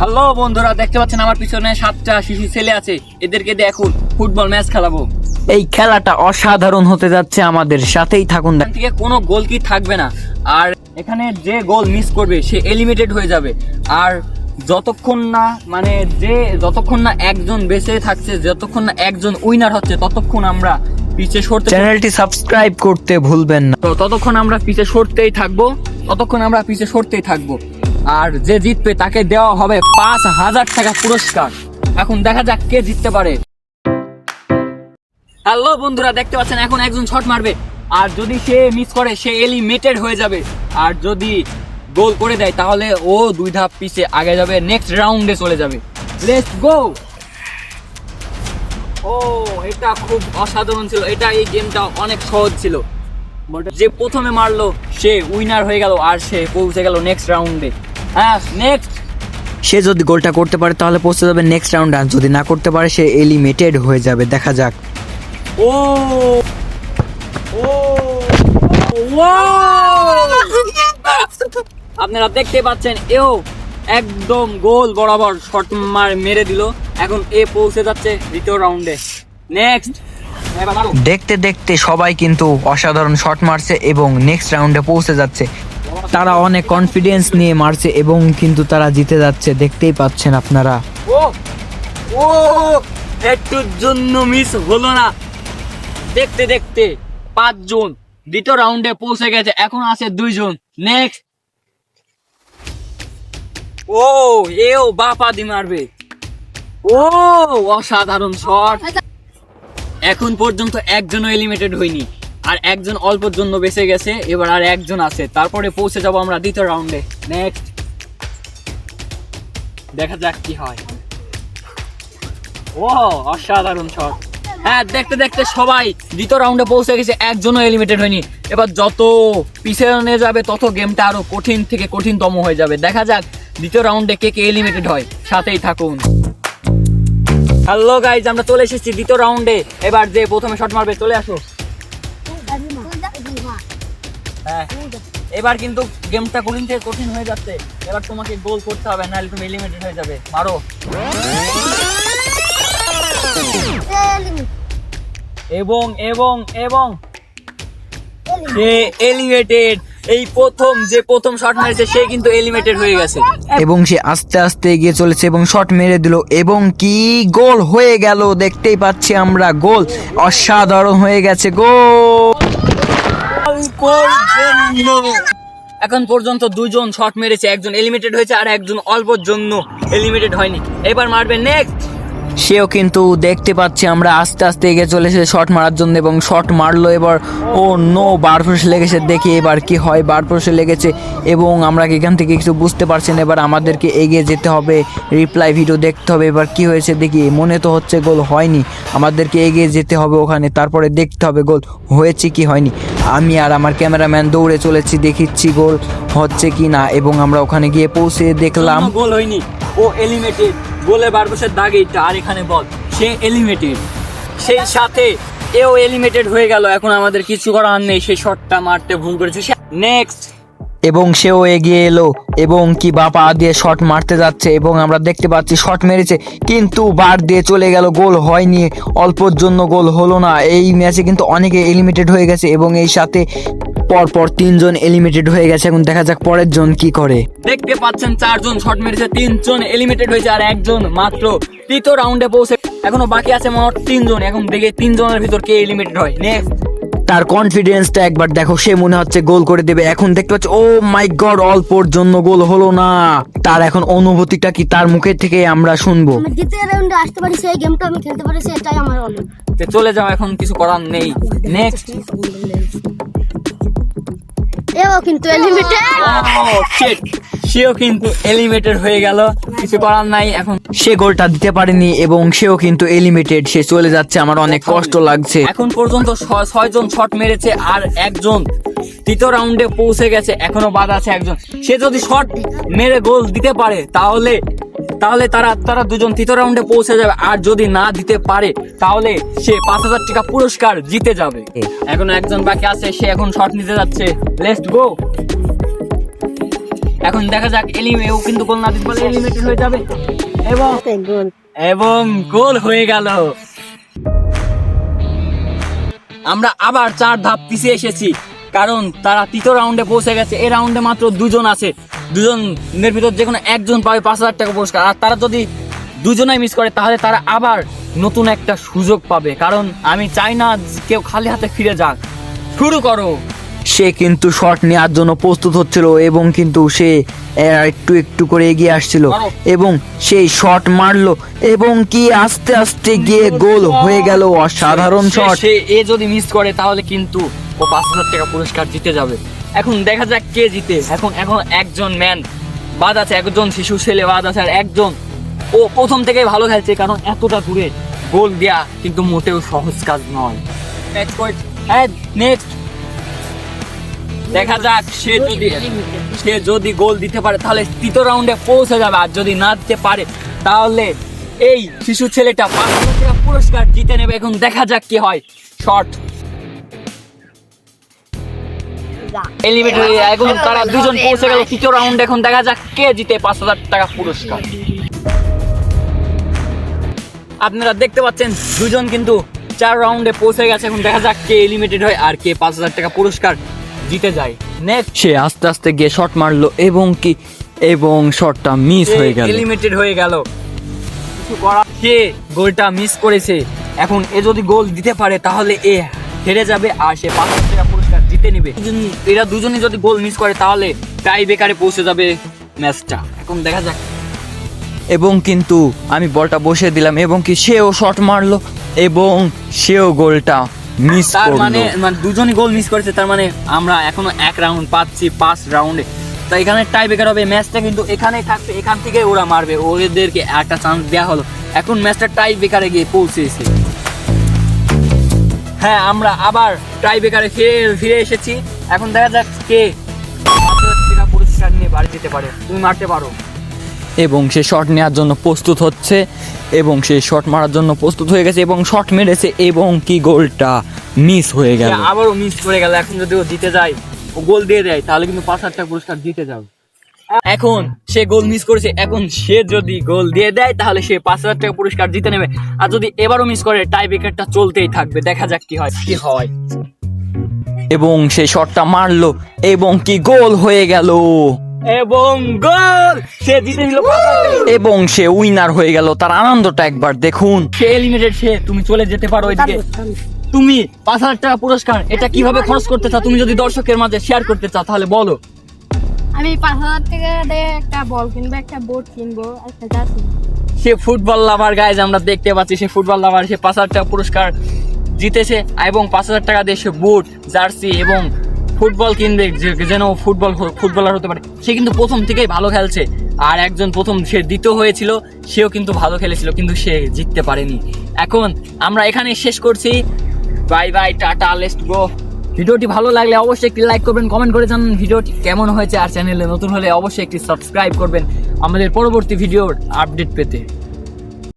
Hello বন্ধুরা দেখতে পাচ্ছেন আমার পিছনে সাতটা শিশু ছেলে আছে। এদেরকে দিয়ে এখন ফুটবল ম্যাচ খেলাবো। এই খেলাটা অসাধারণ হতে যাচ্ছে আমাদের সাথেই থাকুন। এখান থেকে কোনো গোল কি থাকবে না। আর এখানে যে গোল মিস করবে সে এলিমিনেটেড হয়ে যাবে। আর যতক্ষণ না মানে যে যতক্ষণ না একজন বেঁচে থাকছে যতক্ষণ না একজন উইনার হচ্ছে ততক্ষণ আমরা পিছে সরতে চ্যানেলটি সাবস্ক্রাইব করতে ভুলবেন না। তো ততক্ষণ আমরা পিছে সরতেই থাকব ততক্ষণ আমরা পিছে সরতেই থাকব। আর যে জিতবে তাকে দেওয়া হবে পাঁচ হাজার টাকা পুরস্কার। এখন দেখা যাক কে জিততে পারে। হ্যালো বন্ধুরা, দেখতে পাচ্ছেন এখন একজন শট মারবে। আর যদি সে মিস করে, সে এলিমিনেটেড হয়ে যাবে। আর যদি গোল করে দেয়, তাহলে ও দুই ধাপ পিছে আগে যাবে নেক্সট রাউন্ডে চলে যাবে। লেটস গো ও, এটা খুব অসাধারণ ছিল। এটা এই গেমটা অনেক সহজ ছিল। যে প্রথমে মারলো, সে উইনার হয়ে গেল, আর সে পৌঁছে গেল নেক্সট রাউন্ডে হ্যাঁ নেক্সট সে যদি গোলটা করতে পারে তাহলে পৌঁছে যাবে নেক্সট রাউন্ড আর যদি না করতে পারে সে এলিমিটেড হয়ে যাবে। দেখা যাক। ও ও আপনারা দেখতে পাচ্ছেন এও একদম গোল বরাবর শট মার মেরে দিল। এখন এ পৌঁছে যাচ্ছে দ্বিতীয় রাউন্ডে নেক্সট দেখতে দেখতে সবাই কিন্তু অসাধারণ শট মারছে এবং নেক্সট রাউন্ডে পৌঁছে যাচ্ছে। তারা অনেক কনফিডেন্স নিয়ে মারছে এবং কিন্তু তারা জিতে যাচ্ছে, দেখতেই পাচ্ছেন আপনারা। ও ও, একটুর জন্য মিস হলো না। দেখতে দেখতে, পাঁচজন, দ্বিতীয় রাউন্ডে পৌঁছে গেছে, এখন আছে দুইজন। নেক্সট ও, এও বাপা দি মারবে। ও, অসাধারণ শট এখন পর্যন্ত একজনও এলিমিনেটেড হয়নি। আর একজন অল্পর জন্য বেঁচে গেছে, এবার আর একজন আছে। তারপরে পৌঁছে যাব আমরা দ্বিতীয় রাউন্ডে নেক্সট দেখা যাক কি হয়। ও, অসাধারণ শট হ্যাঁ দেখতে দেখতে সবাই দ্বিতীয় রাউন্ডে পৌঁছে গেছে, একজনও এলিমিনেটেড হয়নি। এবার যত পিছনে যাবে, তত গেমটা আরও কঠিন থেকে কঠিনতম হয়ে যাবে। দেখা যাক দ্বিতীয় রাউন্ডে কে কে এলিমিনেটেড হয়। সাথেই থাকুন। হ্যালো গাইজ আমরা চলে এসেছি দ্বিতীয় রাউন্ডে এবার যে প্রথমে শট মারবে, চলে আসো। হ্যাঁ এবার কিন্তু গেমটা কঠিন থেকে কঠিন হয়ে যাচ্ছে। এবার তোমাকে গোল করতে হবে, নাহলে তুমি এলিমিনেটেড হয়ে যাবে। মারো। এবং এবং এবং। সে এলিমিনেটেড এই প্রথম, যে প্রথম শট মেরেছে, সে কিন্তু এলিমিনেটেড হয়ে গেছে। এবং সে আস্তে আস্তে এগিয়ে চলেছে এবং শট মেরে দিল। এবং কি গোল হয়ে গেল, দেখতেই পাচ্ছি আমরা, গোল। অসাধারণ হয়ে গেছে, গোল। এখন পর্যন্ত দুজন শট মেরেছে, একজন এলিমিটেড হয়েছে আর একজন অল্পর জন্য এলিমিটেড হয়নি। এবার মারবে নেক্সট সেও কিন্তু দেখতে পাচ্ছি আমরা আস্তে আস্তে এগিয়ে চলেছে শট মারার জন্য এবং শট মারলো এবার। ও নো বারফোসে লেগেছে, দেখি এবার কি হয় বারফোসে লেগেছে এবং আমরা এখান থেকে কিছু বুঝতে পারছি না, এবার আমাদেরকে এগিয়ে যেতে হবে রিপ্লাই ভিডিও দেখতে হবে, এবার কি হয়েছে দেখি, মনে তো হচ্ছে গোল হয়নি, আমাদেরকে এগিয়ে যেতে হবে ওখানে, তারপরে দেখতে হবে গোল হয়েছে কি হয়নি। আমি আর আমার ক্যামেরাম্যান দৌড়ে চলেছি, দেখিচ্ছি গোল হচ্ছে কি না এবং আমরা ওখানে গিয়ে পৌঁছে দেখলাম। গোল হয়নি, ও এলিমিনেটেড গোলে বারবসের দাগ এইটা আর এখানে বল, সে এলিমিনেটেড সেই সাথে এও এলিমিনেটেড হয়ে গেল। এখন আমাদের কিছু করার নেই। সেই শটটা মারতে ভুল করেছে। নেক্সট এবং সেও এগিয়ে এলো এবং কি বাপা দিয়ে শট মারতে যাচ্ছে এবং আমরা দেখতে পাচ্ছি শট মেরেছে, কিন্তু বার দিয়ে চলে গেল। গোল হয়নি। অল্পর জন্য গোল হলো না। এই ম্যাচে কিন্তু অনেকে এলিমিটেড হয়ে গেছে এবং এই সাথে পরপর তিনজন এলিমিটেড হয়ে গেছে। এখন দেখা যাক পরের জন কি করে। দেখতে পাচ্ছেন চারজন শট মেরেছে তিনজন এলিমিনেটেড হয়েছে আর একজন মাত্র তৃতীয় রাউন্ডে পৌঁছে এখনও বাকি আছে মোট তিনজন। এখন দেখে তিনজনের ভিতর কে এলিমিনেটেড হয়। নেক্সট তার কনফিডেন্সটা একবার দেখো সে মনে হচ্ছে গোল করে দেবে। এখন দেখতে পাচ্ছি ও মাই গড অল্পর জন্য গোল হলো না। তার এখন অনুভূতিটা কি তার মুখের থেকে আমরা শুনব। দ্বিতীয় রাউন্ডে আসতে পারি সেই গেমটা আমি খেলতে পারি সেটাই আমার অনেক চলে যাও এখন কিছু করার নেই। নেক্সট এও কিন্তু এলিমিটেড সেও কিন্তু এলিমিনেটেড হয়ে গেল। কিছু করার নাই, এখন সে গোলটা দিতে পারেনি এবং সেও কিন্তু এলিমিটেড সে চলে যাচ্ছে, আমার অনেক কষ্ট লাগছে। এখন পর্যন্ত ছয়জন শট মেরেছে আর একজন তৃতীয় রাউন্ডে পৌঁছে গেছে, এখনও বাদ আছে একজন। সে যদি শট মেরে গোল দিতে পারে, তাহলে তাহলে তারা তারা দুজন তৃতীয় রাউন্ডে পৌঁছে যাবে। আর যদি না দিতে পারে তাহলে সে পাঁচ হাজার টাকা পুরস্কার জিতে যাবে। এখন একজন বাকি আছে সে এখন শট নিতে যাচ্ছে। লেটস গো এখন দেখা যাক এলিমে ও কিন্তু গোল না দিতে পারলে এলিমিনেটেড হয়ে যাবে। এবং এবং গোল হয়ে গেল। আমরা আবার চার ধাপ পিছিয়ে এসেছি। কারণ তারা তৃতীয় রাউন্ডে পৌঁছে গেছে। এই রাউন্ডে মাত্র দুজন আছে। দুজনের ভিতর যে কোনো একজন পাবে পাঁচ হাজার টাকা পুরস্কার। আর তারা যদি দুজনাই মিস করে তাহলে তারা আবার নতুন একটা সুযোগ পাবে। কারণ আমি চাই না কেউ খালি হাতে ফিরে যাক। শুরু করো। সে কিন্তু শট নেওয়ার জন্য প্রস্তুত হচ্ছিল এবং কিন্তু সে একটু একটু করে এগিয়ে আসছিল। এবং সেই শট মারলো এবং কি আস্তে আস্তে গিয়ে গোল হয়ে গেল। অসাধারণ শট সে এ যদি মিস করে তাহলে কিন্তু ও পাঁচ হাজার টাকা পুরস্কার জিতে যাবে। এখন দেখা যাক কে জিতে। এখন এখন একজন ম্যান বাদ আছে একজন শিশু ছেলে, বাদ আছে আর একজন। ও প্রথম থেকে ভালো খেলছে, কারণ এতটা দূরে গোল দেয়া কিন্তু মোটেও সহজ কাজ নয়। দেখা যাক সে যদি সে যদি গোল দিতে পারে, তাহলে তৃতীয় রাউন্ডে পৌঁছে যাবে। আর যদি না দিতে পারে, তাহলে এই শিশু ছেলেটা পুরস্কার জিতে নেবে। এখন দেখা যাক কি হয়। শর্ট এখন তারা দুজন পৌঁছে গেল তৃতীয় রাউন্ড এখন দেখা যাক কে জিতে পাঁচ হাজার টাকা পুরস্কার। আপনারা দেখতে পাচ্ছেন দুজন কিন্তু চার রাউন্ডে পৌঁছে গেছে এখন দেখা যাক কে এলিমিনেটেড হয় আর কে পাঁচ হাজার টাকা পুরস্কার জিতে যায়। নেক্সট সে আস্তে আস্তে গিয়ে শট মারলো এবং কি এবং শটটা মিস হয়ে গেল। এলিমিনেটেড হয়ে গেল? কিছু করা সে গোলটা মিস করেছে? এখন এ যদি গোল দিতে পারে তাহলে এ হেরে যাবে আর সে পাঁচ হাজার টাকা জিতে নেবে। এরা দুজনই যদি গোল মিস করে তাহলে টাই বেকারে পৌঁছে যাবে ম্যাচটা। এখন দেখা যাক। এবং কিন্তু আমি বলটা বসে দিলাম এবং কি সেও শট মারলো এবং সেও গোলটা মিস তার মানে মানে দুজনই গোল মিস করেছে তার মানে আমরা এখনও এক রাউন্ড পাচ্ছি পাঁচ রাউন্ডে তাই এখানে টাই বেকার হবে ম্যাচটা কিন্তু এখানেই থাকবে এখান থেকে ওরা মারবে। ওদেরকে একটা চান্স দেওয়া হলো। এখন ম্যাচটা টাই বেকারে গিয়ে পৌঁছেছে। হ্যাঁ আমরা আবার টাই বেকারে ফিরে ফিরে এসেছি। এখন দেখা যাক কে টাকা পুরস্কার নিয়ে বাড়ি যেতে পারে। তুমি মারতে পারো। এবং সে শট নেওয়ার জন্য প্রস্তুত হচ্ছে এবং সে শট মারার জন্য প্রস্তুত হয়ে গেছে এবং শট মেরেছে এবং কি গোলটা মিস হয়ে গেল। আবারও মিস করে গেল। এখন যদি ও জিতে যায় ও গোল দিয়ে দেয় তাহলে কিন্তু পাঁচ হাজার টাকা পুরস্কার জিতে যাবে। এখন সে গোল মিস করেছে এখন সে যদি গোল দিয়ে দেয় তাহলে সে পাঁচ হাজার টাকা পুরস্কার জিতে নেবে। আর যদি এবারও মিস করে টাই ব্রেকারটা চলতেই থাকবে। দেখা যাক কি হয় কি হয়। এবং সে শটটা মারলো এবং কি গোল হয়ে গেল? এবং গোল সে জিতে নিল। এবং সে উইনার হয়ে গেল তার আনন্দটা একবার দেখুন। সে এলিমিনেটেড সে তুমি চলে যেতে পারো ওইদিকে তুমি পাঁচ হাজার টাকা পুরস্কার এটা কীভাবে খরচ করতে চাও? তুমি যদি দর্শকের মাঝে শেয়ার করতে চাও তাহলে বলো। আমি পাঁচ হাজার টাকা একটা বল কিনবো, একটা বোর্ড কিনবো একটা জার্সি সে ফুটবল লাভার গাইজ আমরা দেখতে পাচ্ছি সে ফুটবল লাভার সে পাঁচ হাজার পুরস্কার জিতেছে এবং পাঁচ হাজার টাকা দিয়ে সে বুট জার্সি এবং ফুটবল কিনবে যেন ফুটবল ফুটবলার হতে পারে। সে কিন্তু প্রথম থেকেই ভালো খেলছে। আর একজন প্রথম সে দ্বিতীয় হয়েছিল, সেও কিন্তু ভালো খেলেছিল, কিন্তু সে জিততে পারেনি। এখন আমরা এখানে শেষ করছি। বাই বাই টাটা লেস্ট গো ভিডিওটি ভালো লাগলে অবশ্যই একটি লাইক করবেন কমেন্ট করে জানান ভিডিওটি কেমন হয়েছে আর চ্যানেলে নতুন হলে অবশ্যই একটি সাবস্ক্রাইব করবেন আমাদের পরবর্তী ভিডিওর আপডেট পেতে।